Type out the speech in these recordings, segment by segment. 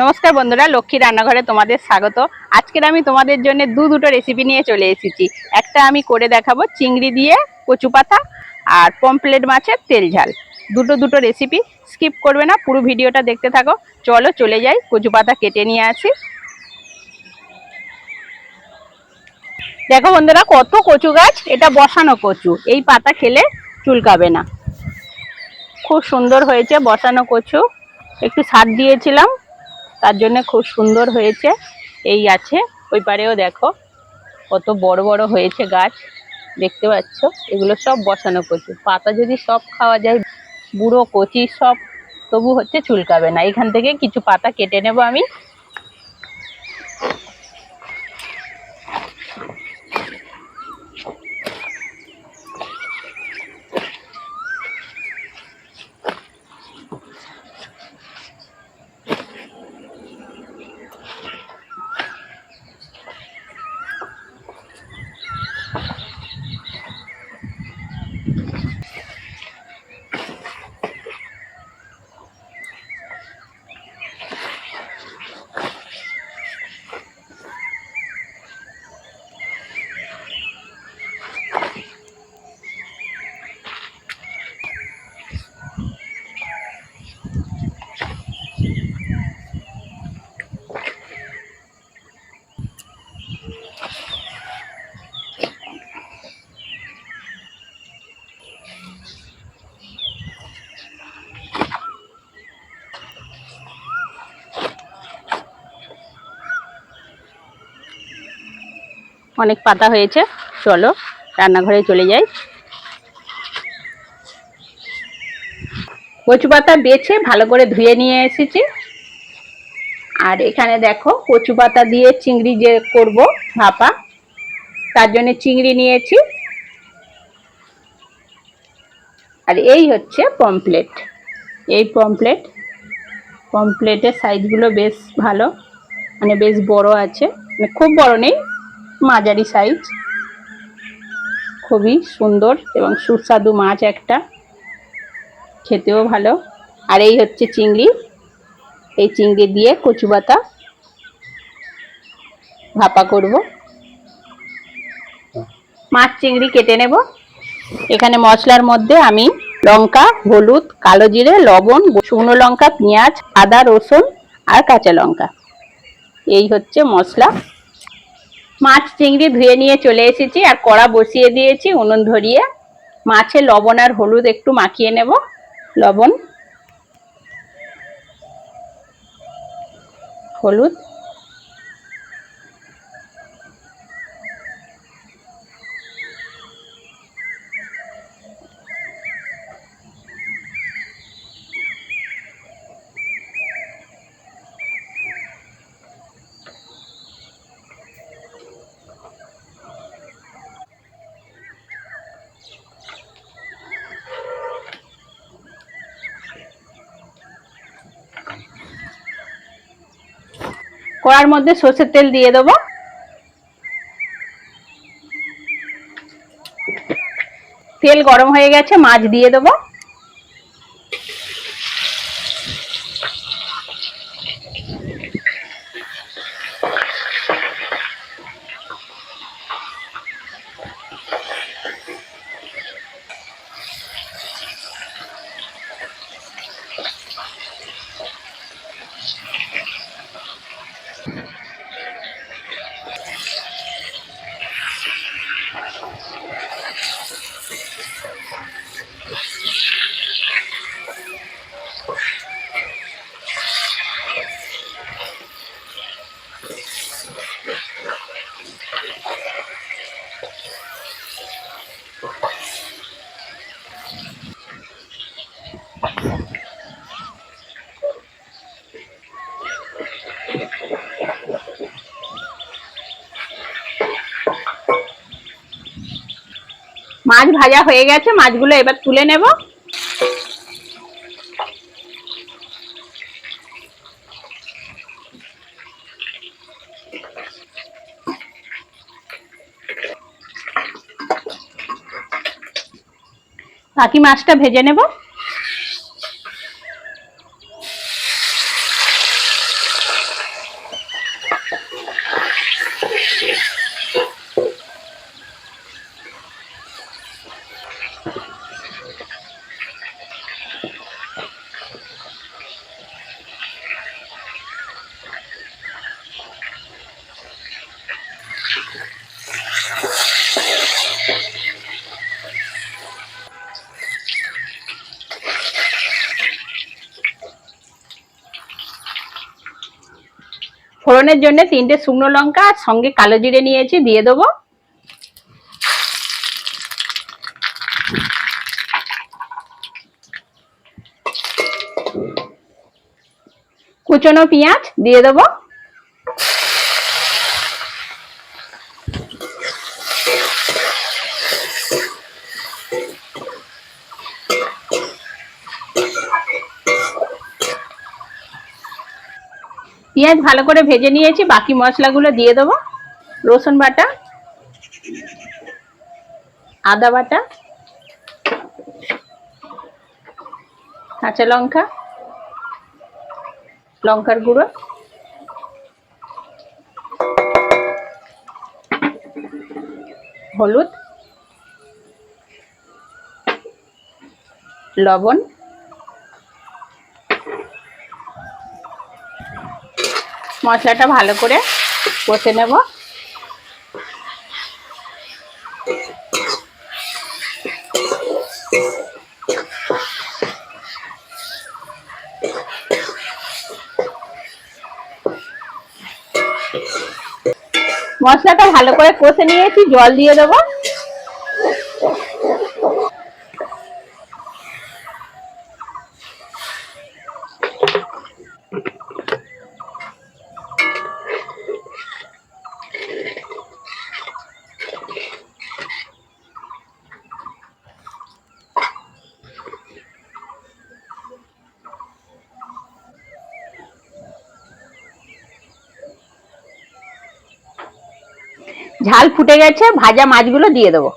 নমস্কার বন্ধুরা, লক্ষ্মী রান্নাঘরে তোমাদের স্বাগত। আজকের আমি তোমাদের জন্য দু দুটো রেসিপি নিয়ে চলে এসেছি। একটা আমি করে দেখাবো চিংড়ি দিয়ে কচু পাতা আর পমপ্লেট মাছের তেল ঝাল। দুটো দুটো রেসিপি স্কিপ করবে না, পুরো ভিডিওটা দেখতে থাকো। চলো, চলে যাই, কচু পাতা কেটে নিয়ে আসি। দেখো বন্ধুরা, কত কচু গাছ, এটা বসানো কচু। এই পাতা খেলে চুলকাবে না। খুব সুন্দর হয়েছে বসানো কচু। একটু সার দিয়েছিলাম। তার জন্য খুব সুন্দর হয়েছে। এই আছে, ওই পারেও দেখো, কত বড় বড় হয়েছে গাছ, দেখতে পাচ্ছ? এগুলো সব বসানো কচু। পাতা যদি সব খাওয়া যায়, বুড়ো কচি সব, তবু হচ্ছে চুলকাবে না। এখান থেকে কিছু পাতা কেটে নেব আমি। অনেক পাতা হয়েছে। চলো, রান্নাঘরে চলে যাই। কচু পাতা বেছে ভালো করে ধুয়ে নিয়ে এসেছি। আর এখানে দেখো, কচু পাতা দিয়ে চিংড়ি যে করব, ভাপা, তার জন্য চিংড়ি নিয়েছি। আর এই হচ্ছে পমপ্লেট এই পমপ্লেট পমপ্লেটের সাইজগুলো বেশ ভালো মানে বেশ বড় আছে। মানে খুব বড় নেই মাঝারি সাইজ খুবই সুন্দর এবং সুস্বাদু মাছ একটা। খেতেও ভালো। আর এই হচ্ছে চিংড়ি। এই চিংড়ি দিয়ে কচু পাতা ভাপা করব। মাছ চিংড়ি কেটে নেব। এখানে মশলার মধ্যে আমি লঙ্কা, হলুদ, কালো জিরে, লবণ, শুকনো লঙ্কা, পেঁয়াজ, আদা, রসুন আর কাঁচা লঙ্কা। এই হচ্ছে মশলা। মাছ চিংড়ি ধুয়ে নিয়ে চলে এসেছি আর কড়া বসিয়ে দিয়েছি উনুন ধরিয়ে। মাছে লবণ আর হলুদ একটু মাখিয়ে নেব, লবণ, হলুদ। কড়ার মধ্যে সর্ষের তেল দিয়ে দেব। তেল গরম হয়ে গেছে মাছ দিয়ে দেবো। মাছ ভাজা হয়ে গেছে মাছগুলো এবার তুলে নেব। বাকি মাছটা ভেজে নেব। ফোড়নের জন্য তিনটে শুকনো লঙ্কা আর সঙ্গে কালো জিরে নিয়েছি, দিয়ে দেবো। কুচনো পেঁয়াজ দিয়ে দেবো। পেঁয়াজ ভালো করে ভেজে নিয়েছি, বাকি মশলাগুলো দিয়ে দেবো। রসুন বাটা, আদা বাটা, কাঁচা লঙ্কা, লঙ্কার গুঁড়ো। হলুদ, লবণ। মশলাটা ভালো করে কষে নেব। মশলাটা ভালো করে কষে নিয়েছি জল দিয়ে দেবো। ঝাল ফুটে গেছে ভাজা মাছগুলো দিয়ে দেবো।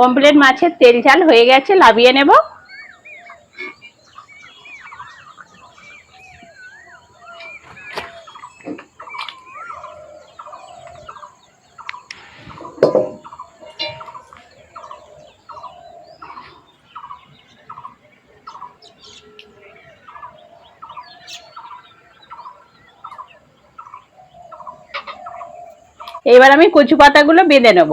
কমপ্লিট মাছের তেল ঝাল হয়ে গেছে লাভিয়ে নেব। এবার আমি কচু পাতাগুলো বেঁধে নেব।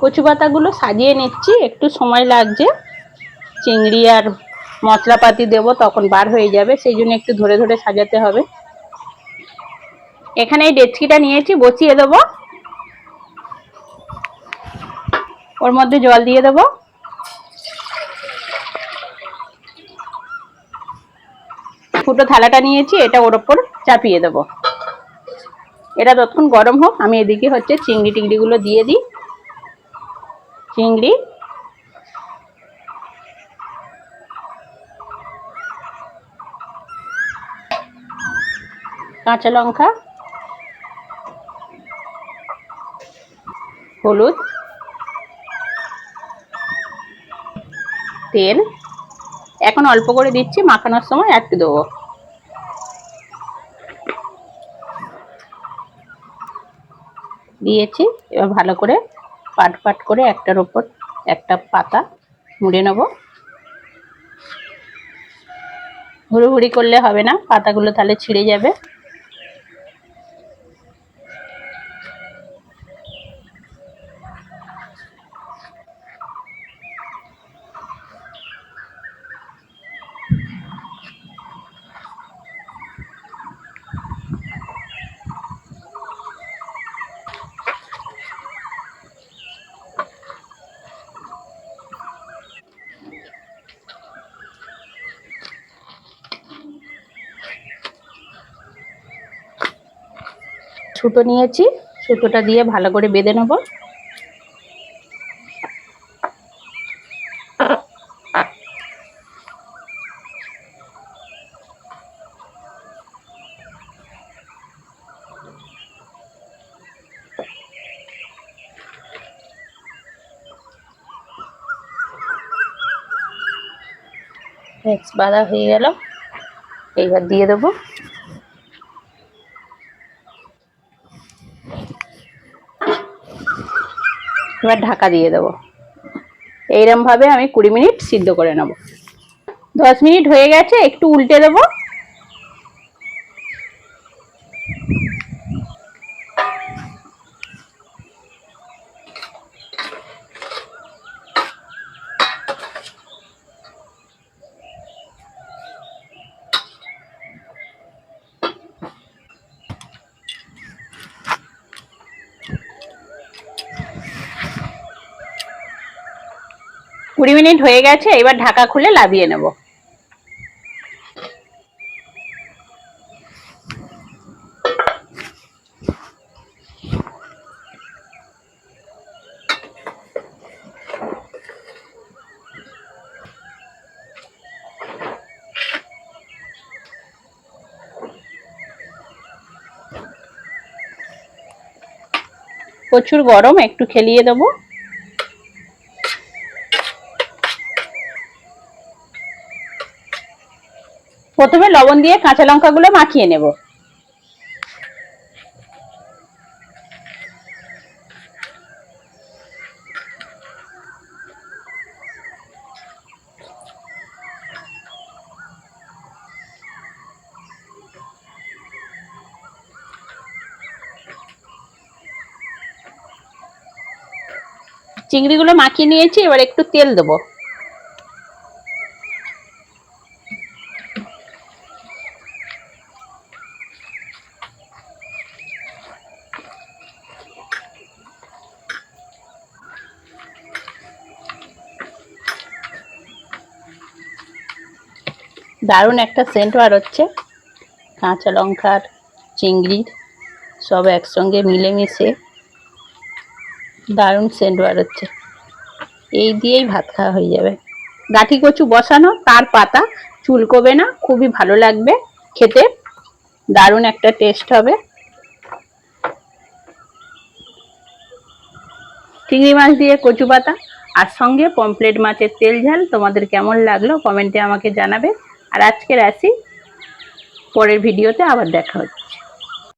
কচু পাতাগুলো সাজিয়ে নিচ্ছি, একটু সময় লাগছে। চিংড়ি আর মশলাপাতি দেব, তখন বার হয়ে যাবে, সেই জন্য একটু ধরে ধরে সাজাতে হবে। এখানে এই ডেচকিটা নিয়েছি, বসিয়ে দেব। ওর মধ্যে জল দিয়ে দেব। ফুটো থালাটা নিয়েছি, এটা ওর ওপর চাপিয়ে দেব। এটা ততক্ষণ গরম হোক, আমি এদিকে হচ্ছে চিংড়ি টিংড়িগুলো দিয়ে দিই। চিংড়ি। কাঁচা লঙ্কা। হলুদ। তেল। এখন অল্প করে দিচ্ছি, মাখানোর সময় একটু দেবো। দিয়েছি, এবার ভালো করে পাট পাট করে একটার ওপর একটা পাতা মুড়ে নেব। হুড়ি করলে হবে না, পাতাগুলো তাহলে ছিঁড়ে যাবে। সুতো নিয়েছি। সুতোটা দিয়ে ভালো করে বেঁধে নেব। বাঁধা হয়ে গেল। এইবার দিয়ে দেবো। এবার ঢাকা দিয়ে দেবো। এইরমভাবে আমি কুড়ি মিনিট সিদ্ধ করে নেব। দশ মিনিট হয়ে গেছে, একটু উল্টে দেবো। কুড়ি মিনিট হয়ে গেছে এবার ঢাকা খুলে লাভিয়ে নেব। প্রচুর গরম একটু খেলিয়ে দেবো। প্রথমে লবণ দিয়ে কাঁচা লঙ্কাগুলো মাখিয়ে নেব। চিংড়িগুলো মাখিয়ে নিয়েছি এবার একটু তেল দেবো। দারুণ একটা সেন্ট বার হচ্ছে। কাঁচা লঙ্কার, চিংড়ির, সব একসঙ্গে মিলেমিশে দারুণ সেন্ট বার হচ্ছে। এই দিয়েই ভাত খাওয়া হয়ে যাবে। গাঠি কচু বসানো, তার পাতা চুলকোবে না, খুবই ভালো লাগবে খেতে। দারুণ একটা টেস্ট হবে। চিংড়ি মাছ দিয়ে কচু পাতা, আর সঙ্গে পমপ্লেট মাছের তেল ঝাল, তোমাদের কেমন লাগল কমেন্টে আমাকে জানাবে। আর আজকের আসি পরের ভিডিওতে আবার দেখা হচ্ছে।